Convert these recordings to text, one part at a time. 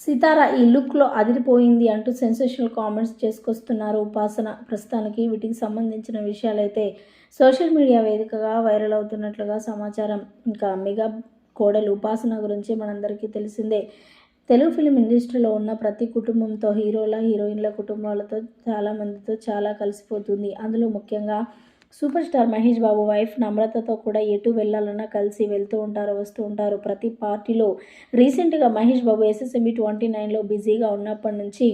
సితార ఈ లుక్లో అదిరిపోయింది అంటూ సెన్సేషనల్ కామెంట్స్ చేసుకొస్తున్నారు ఉపాసన. ప్రస్తుతానికి వీటికి సంబంధించిన విషయాలైతే సోషల్ మీడియా వేదికగా వైరల్ అవుతున్నట్లుగా సమాచారం. ఇంకా మెగా కోడలు ఉపాసన గురించి మనందరికీ తెలిసిందే. తెలుగు ఫిలిం ఇండస్ట్రీలో ఉన్న ప్రతి కుటుంబంతో హీరోల హీరోయిన్ల కుటుంబాలతో చాలామందితో చాలా కలిసిపోతుంది. అందులో ముఖ్యంగా super star Mahesh Babu wife నమ్రతతో కూడా ఎటు వెళ్ళాలన్నా కలిసి వెళ్తూ ఉంటారు వస్తూ ఉంటారు. ప్రతి పార్టీలో రీసెంట్గా మహేష్ బాబు ఎస్ఎస్ఎంబి ట్వంటీ నైన్లో బిజీగా ఉన్నప్పటి నుంచి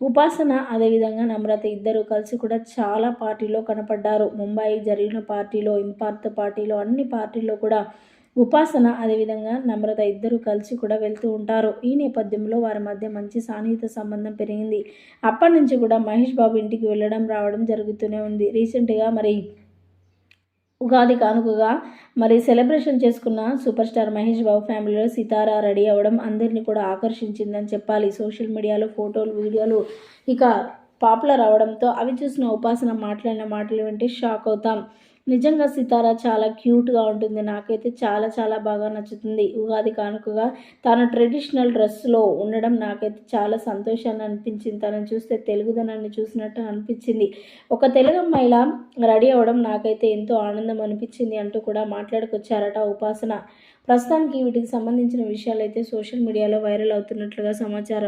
ఉపాసన అదేవిధంగా నమ్రత ఇద్దరు కలిసి కూడా చాలా పార్టీలో కనపడ్డారు. ముంబై జరిగిన పార్టీలో ఇంపార్త్ పార్టీలో అన్ని పార్టీల్లో కూడా ఉపాసన అదేవిధంగా నమ్రత ఇద్దరు కలిసి కూడా వెళ్తూ ఉంటారు. ఈ నేపథ్యంలో వారి మధ్య మంచి సాన్నిహిత సంబంధం పెరిగింది. అప్పటి నుంచి కూడా మహేష్ బాబు ఇంటికి వెళ్ళడం రావడం జరుగుతూనే ఉంది. రీసెంట్గా మరి ఉగాది కానుకగా మరి సెలబ్రేషన్ చేసుకున్న సూపర్ స్టార్ మహేష్ బాబు ఫ్యామిలీలో సితారా రెడీ అవ్వడం అందరినీ కూడా ఆకర్షించిందని చెప్పాలి. సోషల్ మీడియాలో ఫోటోలు వీడియోలు ఇక పాపులర్ అవడంతో అవి చూసిన ఉపాసన మాట్లాడిన మాటలు వింటే షాక్ అవుతాం. నిజంగా సితారా చాలా క్యూట్గా ఉంటుంది. నాకైతే చాలా చాలా బాగా నచ్చుతుంది. ఉగాది కానుకగా తన ట్రెడిషనల్ డ్రెస్లో ఉండడం నాకైతే చాలా సంతోషాన్ని అనిపించింది. తనని చూస్తే తెలుగుదనాన్ని చూసినట్టు అనిపించింది. ఒక తెలుగు అమ్మాయిలా రెడీ అవ్వడం నాకైతే ఎంతో ఆనందం అనిపించింది అంటూ కూడా మాట్లాడుకొచ్చారట ఉపాసన. ప్రస్తుతానికి వీటికి సంబంధించిన విషయాలు అయితే సోషల్ మీడియాలో వైరల్ అవుతున్నట్లుగా సమాచారం.